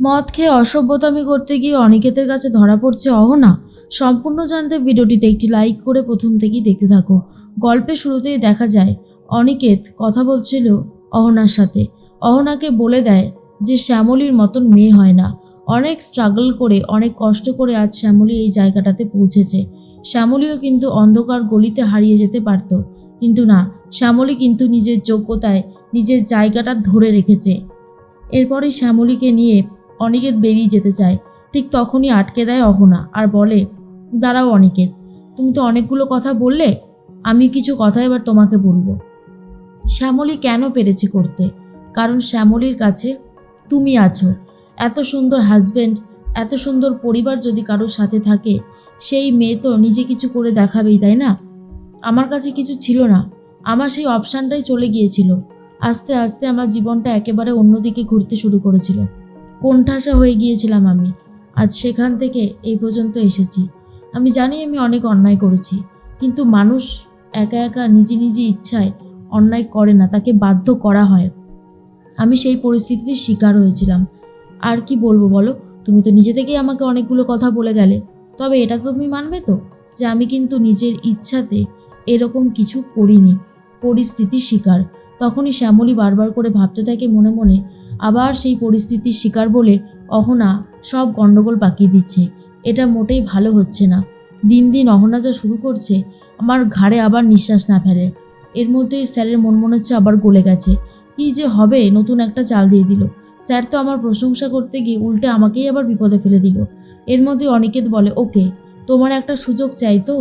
মদ খেয়ে অসভ্যতামি করতে গিয়ে অনিকেতের কাছে ধরা পড়ছে অহনা। সম্পূর্ণ জানতে ভিডিওটিতে একটি লাইক করে প্রথম থেকেই দেখতে থাকো। গল্পের শুরুতেই দেখা যায়, অনিকেত কথা বলছিল অহনার সাথে। অহনাকে বলে দেয় যে শ্যামলীর মতন মেয়ে হয় না। অনেক স্ট্রাগল করে, অনেক কষ্ট করে আজ শ্যামলী এই জায়গাটাতে পৌঁছেছে। শ্যামলীও কিন্তু অন্ধকার গলিতে হারিয়ে যেতে পারত। কিন্তু না, শ্যামলী কিন্তু নিজের যোগ্যতায়, নিজের জায়গাটা ধরে রেখেছে। এরপরই শ্যামলীকে নিয়ে অনিকেত বেরিয়ে যেতে চায়। ঠিক তখনই আটকে দেয় অহনা আর বলে, দাঁড়াও অনিকেত, তুমি তো অনেকগুলো কথা বললে, আমি কিছু কথা এবার তোমাকে বলব। শ্যামলী কেন পেরেছে করতে? কারণ শ্যামলীর কাছে তুমি আছো। এত সুন্দর হাজবেন্ড এত সুন্দর পরিবার যদি কারোর সাথে থাকে, সেই মেয়ে তো নিজে কিছু করে দেখাবেই, তাই না? আমার কাছে কিছু ছিল না। আমার সেই অপশানটাই চলে গিয়েছিল। আস্তে আস্তে আমার জীবনটা একেবারে অন্যদিকে ঘুরতে শুরু করেছিল। কোণঠাসা হয়ে গিয়েছিলাম আমি। আজ সেখান থেকে এই পর্যন্ত এসেছি। আমি জানি আমি অনেক অন্যায় করেছি, কিন্তু মানুষ একা একা নিজে নিজে ইচ্ছায় অন্যায় করে না, তাকে বাধ্য করা হয়। আমি সেই পরিস্থিতির শিকার হয়েছিলাম। আর কি বলব বলো? তুমি তো নিজে থেকেই আমাকে অনেকগুলো কথা বলে গেলে। তবে এটা তুমি মানবে তো যে আমি কিন্তু নিজের ইচ্ছাতে এরকম কিছু করিনি। পরিস্থিতির শিকার। তখনই শ্যামলী বারবার করে ভাবতে থাকে মনে মনে আবার সেই পরিস্থিতির শিকার বলে অহনা সব গণ্ডগোল পাকিয়ে দিচ্ছে। এটা মোটেই ভালো হচ্ছে না। দিন দিন অহনা যা শুরু করছে, আমার ঘাড়ে আবার নিঃশ্বাস না ফেলে। এর মধ্যেই স্যারের মন মনে হচ্ছে আবার গলে গেছে। কি যে হবে, নতুন একটা চাল দিয়ে দিল। স্যার তো আমার প্রশংসা করতে গিয়ে উল্টে আমাকেই আবার বিপদে ফেলে দিল। এর মধ্যে অনিকেত বলে, ওকে, তোমার একটা সুযোগ চাই তো?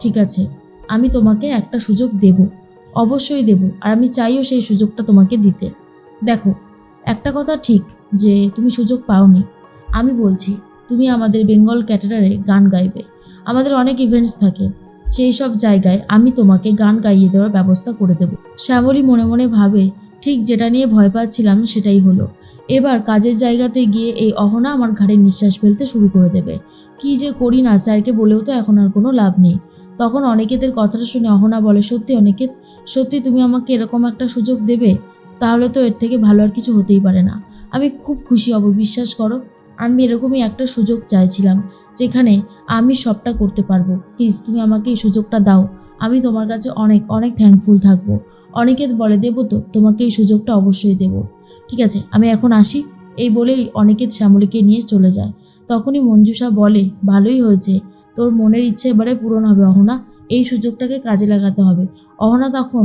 ঠিক আছে, আমি তোমাকে একটা সুযোগ দেব। অবশ্যই দেব, আর আমি চাইও সেই সুযোগটা তোমাকে দিতে। দেখো একটা কথা ঠিক, যে তুমি সুযোগ পাওনি। আমি বলছি, তুমি আমাদের বেঙ্গল ক্যাটারারে গান গাইবে। আমাদের অনেক ইভেন্টস থাকে। সেই সব জায়গায় আমি তোমাকে গান গাইয়ে দেওয়ার ব্যবস্থা করে দেব। শ্যামলী মনে মনে ভাবে, ঠিক যেটা নিয়ে ভয় পাচ্ছিলাম সেটাই হলো। এবার কাজের জায়গাতে গিয়ে এই অহনা আমার ঘাড়ে নিঃশ্বাস ফেলতে শুরু করে দেবে। কি যে করি না, স্যারকে বলেও তো এখন আর কোনো লাভ নেই। তখন অনেকেদের কথাটা শুনে অহনা বলে, সত্যি অনেকে সত্যি তুমি আমাকে এরকম একটা সুযোগ দেবে? তাহলে তো এর থেকে ভালো আর কিছু হতেই পারে না। আমি খুব খুশি হব, বিশ্বাস করো। আমি এরকমই একটা সুযোগ চাইছিলাম, যেখানে আমি সবটা করতে পারব। প্লিজ, তুমি আমাকে এই সুযোগটা দাও। আমি তোমার কাছে অনেক অনেক থ্যাঙ্কফুল থাকব। অনেকে বলে, দেবো তো, তোমাকে এই সুযোগটা অবশ্যই দেবো। ঠিক আছে, আমি এখন আসি। এই বলেই অনেকে শ্যামলীকে নিয়ে চলে যায়। তখনই মঞ্জুষা বলে, ভালোই হয়েছে। তোর মনের ইচ্ছে এবারে পূরণ হবে, অহনা। এই সুযোগটাকে কাজে লাগাতে হবে। অহনা তখন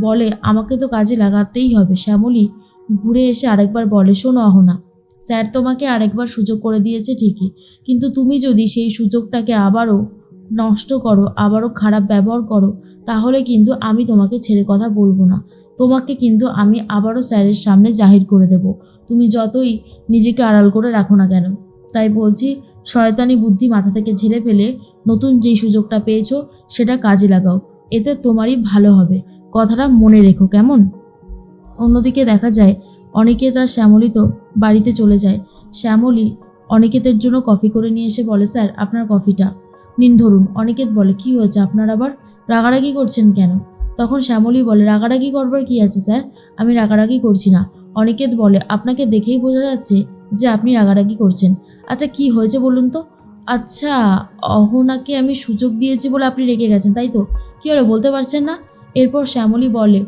বলে, আমাকে তো কাজে লাগাতেই হবে, শ্যামলী। ঘুরে এসে আরেকবার বলে, শোনো অহনা, স্যার তোমাকে আরেকবার সুযোগ করে দিয়েছে ঠিকই। কিন্তু তুমি যদি সেই সুযোগটাকে আবারও নষ্ট করো, আবারও খারাপ ব্যবহার করো, তাহলে কিন্তু আমি তোমাকে ছেড়ে কথা বলব না। তোমাকে কিন্তু আমি আবারও স্যারের সামনে জাহির করে দেব। তুমি যতই নিজেকে আড়াল করে রাখো না কেন। তাই বলছি, শয়তানি বুদ্ধি মাথা থেকে ঝেড়ে ফেলে নতুন যেই সুযোগটা পেয়েছ, সেটা কাজে লাগাও। এতে তোমারই ভালো হবে। কথাটা মনে রেখো, কেমন? অন্যদিকে দেখা যায় অনিকেত আর শ্যামলী তো বাড়িতে চলে যায়। শ্যামলী অনিকেতের জন্য কফি করে নিয়ে এসে বলে, স্যার, আপনার কফিটা। নিন, ধরুন, অনিকেত বলে, কি হয়েছে? আপনার আবার রাগারাগি করছেন কেন? তখন শ্যামলী বলে, রাগারাগি করবার কি আছে, স্যার? আমি রাগারাগি করছি না। অনিকেত বলে, আপনাকে দেখেই বোঝা যাচ্ছে যে আপনি রাগারাগি করছেন। আচ্ছা কি হয়েছে বলুন তো? আচ্ছা অহনাকে আমি সুযোগ দিয়েছি বলে আপনি রেগে গেছেন, তাই তো? কী হলো বলতে পারছেন না? এরপর শ্যামলী বলে,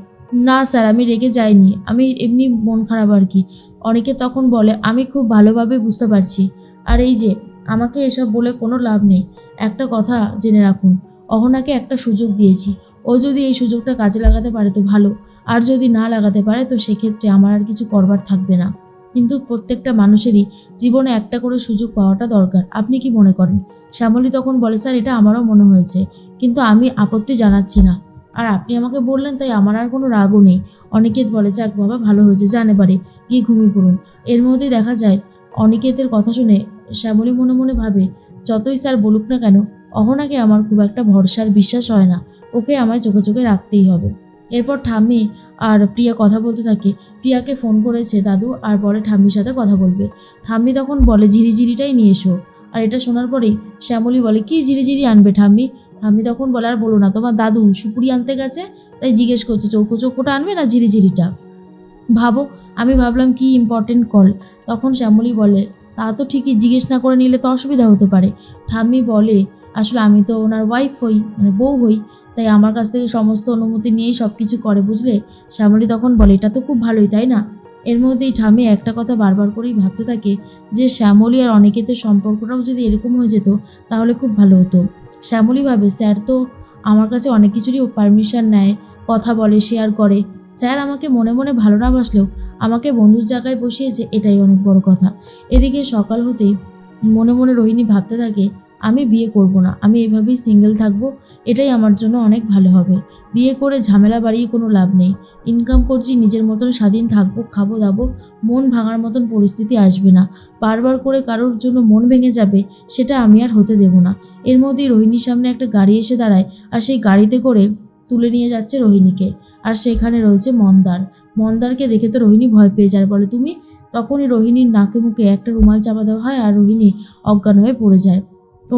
না স্যার, আমি রেগে যাইনি। আমি এমনি মন খারাপ আর কি। অনেকে তখন বলে, আমি খুব ভালোভাবে বুঝতে পারছি। আর এই যে, আমাকে এসব বলে কোনো লাভ নেই। একটা কথা জেনে রাখুন, অহনাকে একটা সুযোগ দিয়েছি। ও যদি এই সুযোগটা কাজে লাগাতে পারে তো ভালো। আর যদি না লাগাতে পারে তো সেক্ষেত্রে আমার আর কিছু করবার থাকবে না। কিন্তু প্রত্যেকটা মানুষেরই জীবনে একটা করে সুযোগ পাওয়াটা দরকার। আপনি কি মনে করেন? শ্যামলী তখন বলে, স্যার, এটা আমারও মনে হয়েছে। কিন্তু আমি আপত্তি জানাচ্ছি না। আর আপনি আমাকে বললেন, তাই আমার আর কোনো রাগও নেই। অনিকেত বলে, যাক বাবা, ভালো হয়েছে, জানে পারে, গিয়ে ঘুমিয়ে পড়ুন। এর মধ্যে দেখা যায়, অনিকেতের কথা শুনে শ্যামলী মনে মনে ভাবে, যতই স্যার বলুক না কেন, অহনাকে আমার খুব একটা ভরসার বিশ্বাস হয় না। ওকে আমায় চোখে চোখে রাখতেই হবে। এরপর ঠাম্মি আর প্রিয়া কথা বলতে থাকে। প্রিয়াকে ফোন করেছে দাদু আর বলে, ঠাম্মির সাথে কথা বলবে। ঠাম্মি তখন বলে, ঝিরিঝিরিটাই নিয়ে এসো। আর এটা শোনার পরেই শ্যামলী বলে, কি ঝিরিঝিরি আনবে ঠাম্মি? ঠাম্মি তখন বলে, আর বলো না, তোমার দাদু সুপুরি আনতে গেছে, তাই জিজ্ঞেস করছে, চৌকো চৌকোটা আনবে না ঝিরিঝিরিটা? ভাবো, আমি ভাবলাম কি ইম্পর্টেন্ট কল তখন শ্যামলী বলে, তা তো ঠিকই, জিজ্ঞেস না করে নিলে তো অসুবিধা হতে পারে। ঠাম্মি বলে, আসলে আমি তো ওনার ওয়াইফ হই মানে বউ হই, তাই আমার কাছ থেকে সমস্ত অনুমতি নিয়েই সব কিছু করে, বুঝলে? শ্যামলী তখন বলে, এটা তো খুব ভালোই, তাই না? এর মধ্যেই ঠাম্মি একটা কথা বারবার করেই ভাবতে থাকে যে, শ্যামলী আর অনিকেতের সম্পর্কটাও যদি এরকম হয়ে যেত, তাহলে খুব ভালো হতো। শ্যামলী ভাবে, স্যার তো আমার কাছে অনেক কিছুরই পারমিশন নেয়, কথা বলে শেয়ার করে। স্যার আমাকে মনে মনে ভালো না বাসলেও আমাকে বন্ধুর জায়গায় বসিয়েছে এটাই অনেক বড় কথা। এদিকে সকাল হতেই মনে মনে রোহিণী ভাবতে থাকে আমি বিয়ে করব না, আমি এভাবেই সিঙ্গেল থাকব, এটাই আমার জন্য অনেক ভালো হবে। বিয়ে করে ঝামেলা বাড়িয়ে কোনো লাভ নেই। ইনকাম করছি, নিজের মতন স্বাধীন থাকব, খাব দাবো, মন ভাঙার মতন পরিস্থিতি আসবে না। বারবার করে কারোর জন্য মন ভেঙে যাবে, সেটা আমি আর হতে দেব না। এর মধ্যেই রোহিণীর সামনে একটা গাড়ি এসে দাঁড়ায়, আর সেই গাড়িতে করে তুলে নিয়ে যাচ্ছে রোহিণীকে। আর সেখানে রয়েছে মন্দার। মন্দারকে দেখে তো রোহিণী ভয় পেয়ে যায়, বলে, তুমি? তখনই রোহিণীর নাকে মুখে একটা রুমাল চাপা দেওয়া হয়, আর রোহিণী অজ্ঞান হয়ে পড়ে যায়।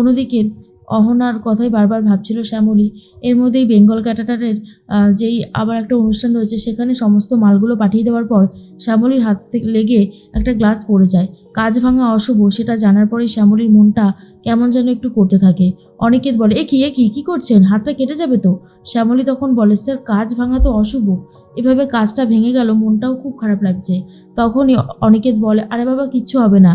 অন্যদিকে অহনার কথাই বারবার ভাবছিল শ্যামলী। এর মধ্যেই বেঙ্গল ক্যাটাটারের যেই আবার একটা অনুষ্ঠান রয়েছে, সেখানে সমস্ত মালগুলো পাঠিয়ে দেওয়ার পর শ্যামলীর হাত থেকে লেগে একটা গ্লাস পড়ে যায়। কাজ ভাঙা অশুভ সেটা জানার পরেই শ্যামলীর মনটা কেমন যেন একটু করতে থাকে। অনিকেত বলে, এ কি এ কি, কী করছেন? হাতটা কেটে যাবে তো? শ্যামলী তখন বলে, স্যার, কাজ ভাঙা তো অশুভ। এভাবে কাজটা ভেঙে গেল, মনটাও খুব খারাপ লাগছে। তখনই অনিকেত বলে, আরে বাবা, কিচ্ছু হবে না।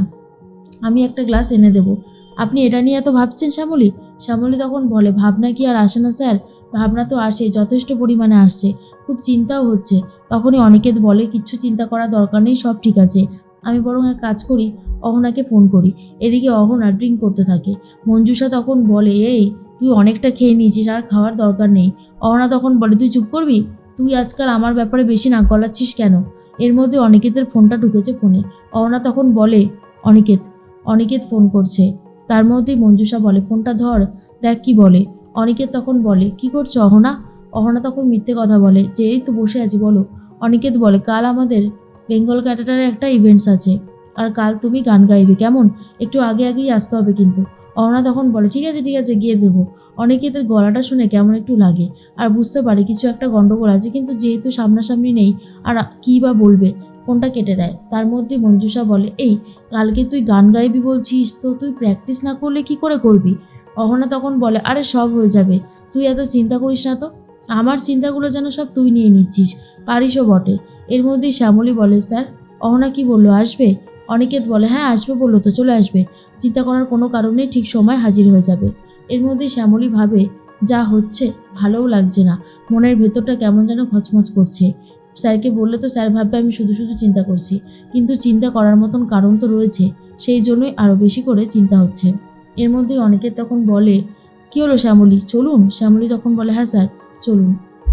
আমি একটা গ্লাস এনে দেবো। আপনি এটা নিয়ে এত ভাবছেন শ্যামলী? শ্যামলী তখন বলে, ভাবনা কি আর আসে না, স্যার? ভাবনা তো আসে, যথেষ্ট পরিমাণে আসছে। খুব চিন্তাও হচ্ছে। তখনই অনিকেত বলে কিচ্ছু চিন্তা করার দরকার নেই, সব ঠিক আছে। আমি বরং এক কাজ করি, অহনাকে ফোন করি। এদিকে অহনা ড্রিঙ্ক করতে থাকে। মঞ্জুষা তখন বলে, এই, তুই অনেকটা খেয়ে নিয়েছিস, আর খাওয়ার দরকার নেই। অহনা তখন বলে, তুই চুপ করবি? তুই আজকাল আমার ব্যাপারে বেশি নাক গলাচ্ছিস কেন? এর মধ্যে অনিকেতের ফোনটা ঢুকেছে ফোনে। অহনা তখন বলে, অনিকেত অনিকেত ফোন করছে। তার মধ্যেই মঞ্জুষা বলে, ফোনটা ধর, দেখ কি বলে। অনিকেত তখন বলে, কি করছ অহনা? অহনা তখন মিথ্যে কথা বলে, যে এই তো বসে আছি, বলো। অনিকেত বলে, কাল আমাদের বেঙ্গল ক্যাটাটারে একটা ইভেন্টস আছে, আর কাল তুমি গান গাইবে, কেমন? একটু আগে আগেই আসতে হবে কিন্তু। অহনা তখন বলে, ঠিক আছে ঠিক আছে, গিয়ে দেবো। অনিকেতের গলাটা শুনে কেমন একটু লাগে, আর বুঝতে পারে কিছু একটা গন্ডগোল আছে, কিন্তু যেহেতু সামনাসামনি নেই, আর কী বা বলবে ফোনটা কেটে দেয়। তার মধ্যে মঞ্জুষা বলে, এই, কালকে তুই গান গাইবি বলছিস, তো তুই প্র্যাকটিস না করলে কি করে করবি? অহনা তখন বলে, আরে, সব হয়ে যাবে। তুই এত চিন্তা করিস না তো। আমার চিন্তাগুলো যেন সব তুই নিয়ে নিচ্ছিস। পারিসও বটে। এর মধ্যেই শ্যামলী বলে, স্যার, অহনা কি বলল, আসবে? অনিকেত বলে হ্যাঁ আসবে বলল তো, চলে আসবে। চিন্তা করার কোনো কারণে ঠিক সময় হাজির হয়ে যাবে। এর মধ্যেই শ্যামলী ভাবে, যা হচ্ছে, ভালোও লাগছে না। মনের ভেতরটা কেমন যেন খচমচ করছে। স্যারকে বললে তো স্যার ভাববে আমি শুধু শুধু চিন্তা করছি। কিন্তু চিন্তা করার মতন কারণ তো রয়েছে, সেই জন্যই আরও বেশি করে চিন্তা হচ্ছে। এর মধ্যে অনেকে তখন বলে, কী হলো শ্যামলী? চলুন? শ্যামলী তখন বলে হ্যাঁ স্যার, চলুন।